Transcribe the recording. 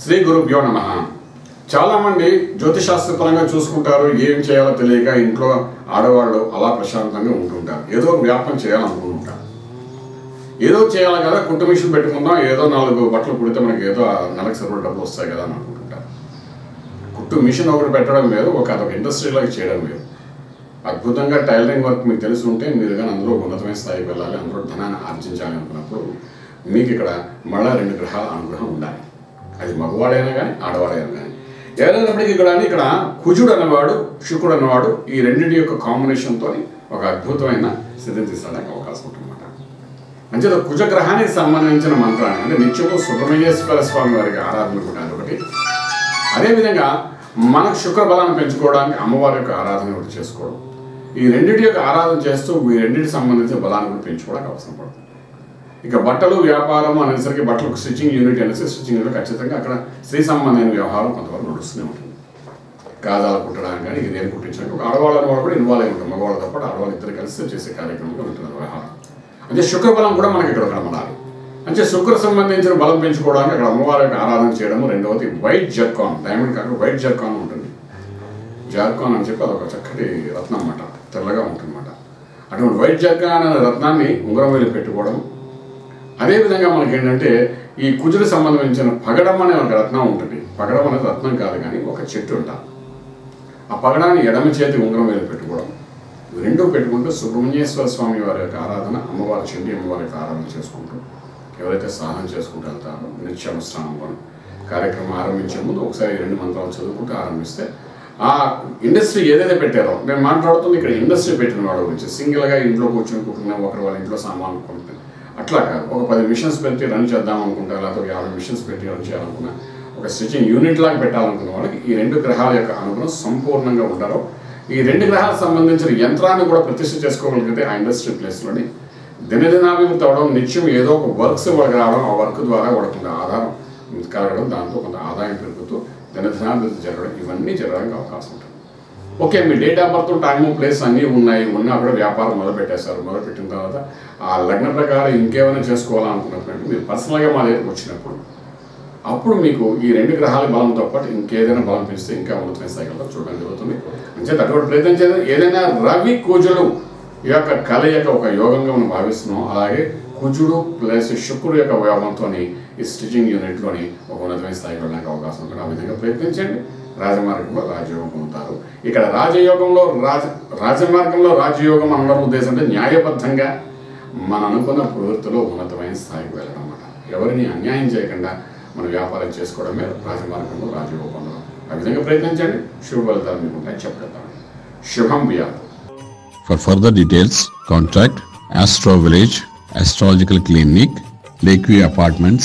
శ్రీ గురుభ్యో నమ. చాలామంది జ్యోతిశాస్త్రపరంగా చూసుకుంటారు ఏం చేయాలో తెలియక ఇంట్లో ఆడవాళ్ళు అలా ప్రశాంతంగా ఉంటుంటారు. ఏదో ఒక వ్యాపారం చేయాలనుకుంటుంటారు. ఏదో చేయాలి కదా కుట్టు మిషన్ పెట్టుకుందాం ఏదో నాలుగు బట్టలు కుడితే మనకి ఏదో ఆ నెలకు సరిపడే డబ్బులు వస్తాయి కదా అని అనుకుంటుంటారు. కుట్టు మిషన్ ఒకటి పెట్టడం వేరు ఒక అదొక ఇండస్ట్రీలోకి చేయడం వేరు అద్భుతంగా టైలరింగ్ వర్క్ మీకు తెలిసి ఉంటే మీరు కానీ అందులో ఉన్నతమైన స్థాయికి వెళ్ళాలి అందులో ధనాన్ని ఆర్జించాలి అనుకున్నప్పుడు మీకు ఇక్కడ మళ్ళా రెండు గ్రహాల అనుగ్రహం ఉండాలి. అది మగవాడైనా కానీ ఆడవాడైనా కానీ ఏదైనప్పటికీ ఇక్కడ ఇక్కడ కుజుడు అన్నవాడు శుకుడు అన్నవాడు ఈ రెండింటి యొక్క కాంబినేషన్తో ఒక అద్భుతమైన స్థితిని తీసుకోవడానికి అవకాశం ఉంటుందన్నమాట. అంచేత కుజగ్రహానికి సంబంధించిన మంత్రాన్ని అంటే నిత్యము సుబ్రహ్మణ్యేశ్వర స్వామి వారికి ఆరాధన కూడా ఒకటి. అదేవిధంగా మనకు శుక్ర బలాన్ని పెంచుకోవడానికి అమ్మవారి యొక్క ఆరాధన ఒకటి చేసుకోవడం. ఈ రెండింటి యొక్క ఆరాధన చేస్తూ ఈ రెండింటికి సంబంధించిన బలాన్ని కూడా పెంచుకోవడానికి అవసరం పడుతుంది. ఇక బట్టలు వ్యాపారం అనేసరికి బట్టలకు స్టిచ్చింగ్ యూనిట్ అనేసి స్టిచ్చింగ్ యూనిట్ ఖచ్చితంగా అక్కడ స్త్రీ సంబంధమైన వ్యవహారం కొంతవరకు నడుస్తూనే ఉంటుంది. కాదాలు కుట్టడానికి కానీ నేను కుట్టించడానికి ఒక ఆడవాళ్ళ వాళ్ళు కూడా ఇన్వాల్వ్ అయి ఉంటారు. మగవాళ్ళతో పాటు ఆడవాళ్ళు ఇద్దరు కలిసి చేసే కార్యక్రమంగా ఉంటుంది వ్యవహారం అంటే శుక్రబలం కూడా మనకి ఇక్కడ కనబడాలి. అంటే శుక్ర సంబంధించిన బలం పెంచుకోవడానికి అక్కడ అమ్మవారికి ఆరాధన చేయడము. రెండవది వైట్ జర్కాన్ డైమండ్ కాక వైట్ జర్కాన్ ఉంటుంది. జార్కాన్ అని చెప్పి అదొక చక్కటి రత్నం అన్నమాట. తెల్లగా ఉంటుందన్నమాట. అటువంటి వైట్ జర్కాన్ అనే రత్నాన్ని ఉంగరం వేలు పెట్టుకోవడం అదేవిధంగా మనకి ఏంటంటే ఈ కుజుడు సంబంధించిన పగడం అనే ఒక రత్నం ఉంటుంది. పగడం అనేది రత్నం కాదు కానీ ఒక చెట్టు ఉంటాం ఆ పగడాన్ని ఎడమ చేతి ఉంగరం మీద పెట్టుకోవడం. రెండో రెండూ పెట్టుకుంటూ సుబ్రహ్మణ్యేశ్వర స్వామి వారి యొక్క ఆరాధన అమ్మవారి చండి అమ్మవారి యొక్క ఆరాధన చేసుకుంటూ ఎవరైతే స్నానం చేసుకుంటూ వెళ్తారో స్నానం కార్యక్రమం ఆరంభించే ముందు ఒకసారి రెండు మంత్రాలు చదువుకుంటూ ఆరంభిస్తే ఆ ఇండస్ట్రీ ఏదైతే పెట్టారో నేను మాట్లాడుతుంది ఇక్కడ ఇండస్ట్రీ పెట్టిన వాడు గురించి. సింగిల్గా ఇంట్లో కూర్చొని కుట్టిన ఒకరు వాళ్ళ ఇంట్లో సామాన్లు కొంటున్నాయి అట్లా కాదు. ఒక పది మిషన్స్ పెట్టి రన్ చేద్దాం అనుకుంటా లేకపోతే ఒక యాభై మిషన్స్ పెట్టి రన్ చేయాలనుకున్నా. ఒక స్టిచింగ్ యూనిట్ లాగా పెట్టాలనుకున్న వాళ్ళకి ఈ రెండు గ్రహాల యొక్క అనుగుణం సంపూర్ణంగా ఉంటారు ఈ రెండు గ్రహాలకు సంబంధించిన యంత్రాన్ని కూడా ప్రతిష్ట చేసుకోగలిగితే ఆ ఇండస్ట్రీ ప్లేస్లోని దినదినాభివృద్ధి అవడం నిత్యం ఏదో ఒక వర్క్స్ వాళ్ళకి రావడం ఆ వర్క్ ద్వారా వాళ్ళకి ఆధారం కలగడం దాంతో కొంత ఆదాయం పెరుగుతూ దినదినాభివృద్ధి జరగడం ఇవన్నీ జరగడానికి అవకాశం ఉంటుంది. Okay me date of birth time place అన్నీ ఉన్నాయి. ఉన్నా కూడా వ్యాపారం మొదలుపెట్టేశారు. మొదలుపెట్టిన తర్వాత ఆ లగ్న ప్రకారం ఇంకేమైనా చేసుకోవాలనుకున్నప్పుడు మీరు పర్సనల్గా మా దగ్గరకు వచ్చినప్పుడు అప్పుడు మీకు ఈ రెండు గ్రహాల బలంతో పాటు ఇంకేదైనా బలం పెంచితే ఇంకా ఉన్నతమైన స్థాయిలో చూడడం జరుగుతుంది. అంటే అటువంటి ప్రయత్నం చేయడం ఏదైనా రవి కుజులు ఈ యొక్క కలయిక ఒక యోగంగా మనం భావిస్తున్నాం. అలాగే కుజుడు ప్లస్ శుక్రుడు యొక్క వ్యాపంతో ఈ స్టిచింగ్ యూనిట్లోని ఒక ఉన్నతమైన స్థాయికి వెళ్ళడానికి అవకాశం ఉంటుంది. ఆ విధంగా ప్రయత్నించండి రాజమార్గంలో రాజయోగం పొందుతారు ఇక్కడ రాజయోగంలో రాజ రాజమార్గంలో రాజయోగం అనడం ఉద్దేశం అంటే న్యాయబద్ధంగా మన అనుకున్న ప్రవృత్తిలో ఉన్నతమైన స్థాయికి వెళ్ళడం అన్నమాట ఎవరిని అన్యాయం చేయకుండా మన వ్యాపారం చేసుకోవడమే రాజమార్గంలో రాజయోగం పొందడం ఆ విధంగా ప్రయత్నించండి. శుభ ఫలితాలు మీకు ఉంటాయని చెప్పగలుగుతాను శుభం వ్యాధి for further details contact astro village Astrological Clinic, Lakeview Apartments,